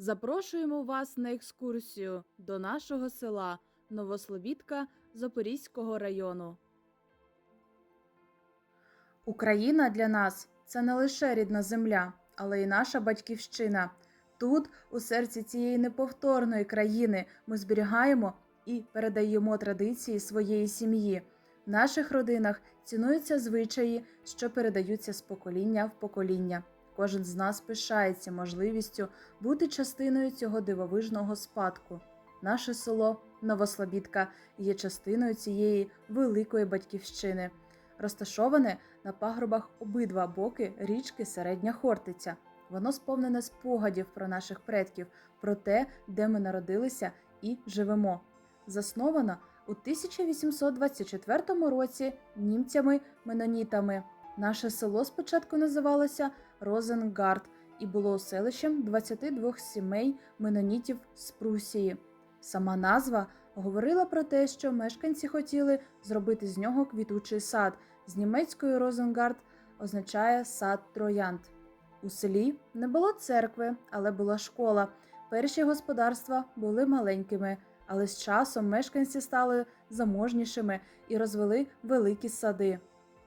Запрошуємо вас на екскурсію до нашого села Новослобідка Запорізького району. Україна для нас це не лише рідна земля, але й наша батьківщина. Тут, у серці цієї неповторної країни, ми зберігаємо і передаємо традиції своєї сім'ї. В наших родинах цінуються звичаї, що передаються з покоління в покоління. Кожен з нас пишається можливістю бути частиною цього дивовижного спадку. Наше село Новослобідка є частиною цієї великої батьківщини, розташоване на пагорбах обидва боки річки Середня Хортиця. Воно сповнене спогадів про наших предків, про те, де ми народилися і живемо. Засновано у 1824 році німцями-менонітами. Наше село спочатку називалося Розенгард і було селищем 22 сімей менонітів з Прусії. Сама назва говорила про те, що мешканці хотіли зробити з нього квітучий сад. З німецькою Розенгард означає сад троянд. У селі не було церкви, але була школа. Перші господарства були маленькими, але з часом мешканці стали заможнішими і розвели великі сади.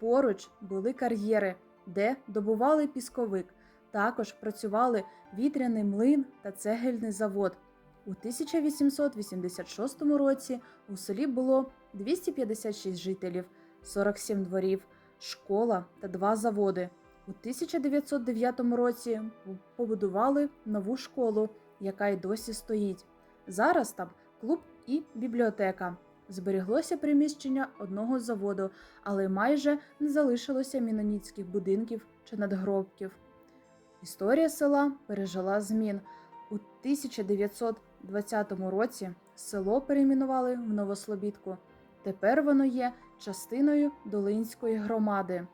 Поруч були кар'єри, де добували пісковик. Також працювали вітряний млин та цегельний завод. У 1886 році у селі було 256 жителів, 47 дворів, школа та два заводи. У 1909 році побудували нову школу, яка й досі стоїть. Зараз там клуб і бібліотека. Зберіглося приміщення одного заводу, але майже не залишилося міноніцьких будинків чи надгробків. Історія села пережила змін. У 1920 році село перейменували в Новослобідку. Тепер воно є частиною Долинської громади.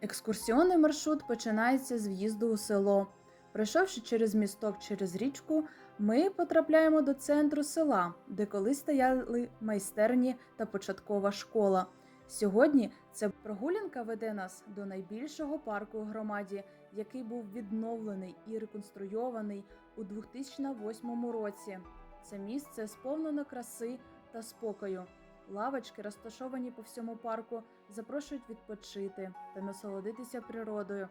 Екскурсіонний маршрут починається з в'їзду у село. Пройшовши через місток через річку, ми потрапляємо до центру села, де колись стояли майстерні та початкова школа. Сьогодні ця прогулянка веде нас до найбільшого парку у громаді, який був відновлений і реконструйований у 2008 році. Це місце сповнено краси та спокою. Лавочки, розташовані по всьому парку, запрошують відпочити та насолодитися природою.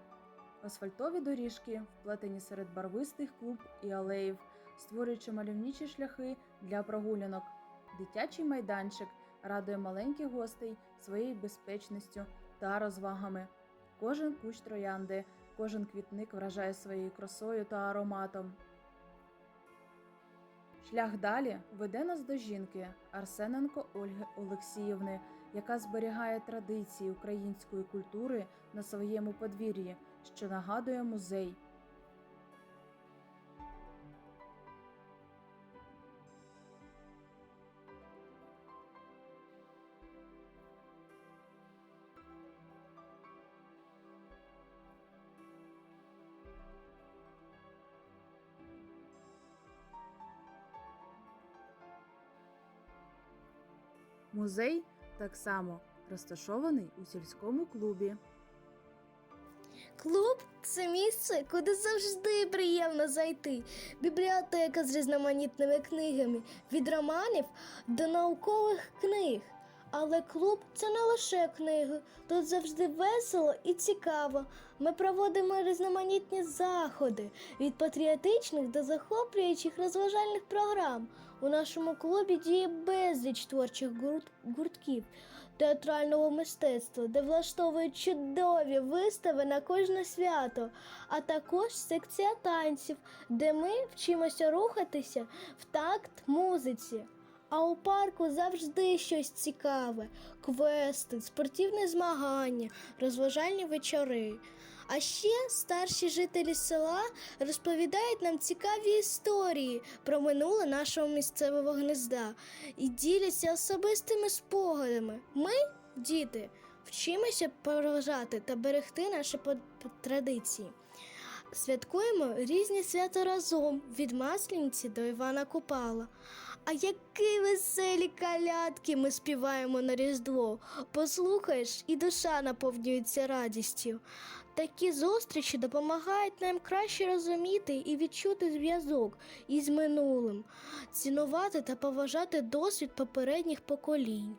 Асфальтові доріжки вплетені серед барвистих клуб і алеїв, створюючи мальовничі шляхи для прогулянок. Дитячий майданчик радує маленьких гостей своєю безпечністю та розвагами. Кожен кущ троянди, кожен квітник вражає своєю красою та ароматом. Шлях далі веде нас до жінки Арсененко Ольги Олексіївни, яка зберігає традиції української культури на своєму подвір'ї, що нагадує музей. Музей так само розташований у сільському клубі. Клуб це місце, куди завжди приємно зайти. Бібліотека з різноманітними книгами від романів до наукових книг. Але клуб це не лише книги. Тут завжди весело і цікаво. Ми проводимо різноманітні заходи від патріотичних до захоплюючих розважальних програм. У нашому клубі діє безліч творчих гурт- гуртків театрального мистецтва, де влаштовують чудові вистави на кожне свято, а також секція танців, де ми вчимося рухатися в такт музиці. А у парку завжди щось цікаве: квести, спортивні змагання, розважальні вечори. А ще старші жителі села розповідають нам цікаві історії про минуле нашого місцевого гнізда і діляться особистими спогадами. Ми, діти, вчимося поважати та берегти наші традиції. Святкуємо різні свята разом від Маслениці до Івана Купала. А які веселі калятки ми співаємо на Різдво. Послухаєш, і душа наповнюється радістю. Такі зустрічі допомагають нам краще розуміти і відчути зв'язок із минулим, цінувати та поважати досвід попередніх поколінь.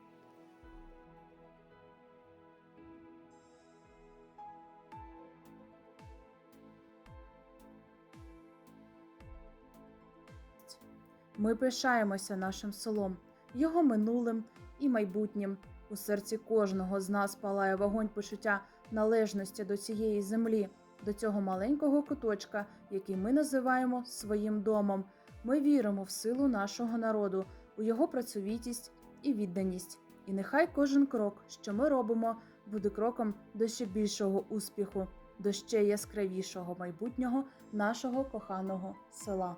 Ми пишаємося нашим селом, його минулим і майбутнім. У серці кожного з нас палає вогонь почуття належності до цієї землі, до цього маленького куточка, який ми називаємо своїм домом. Ми віримо в силу нашого народу, у його працьовітість і відданість. І нехай кожен крок, що ми робимо, буде кроком до ще більшого успіху, до ще яскравішого майбутнього нашого коханого села.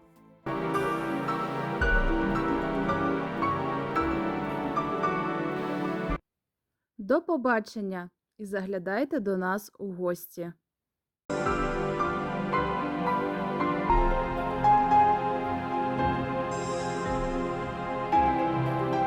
До побачення і заглядайте до нас у гості.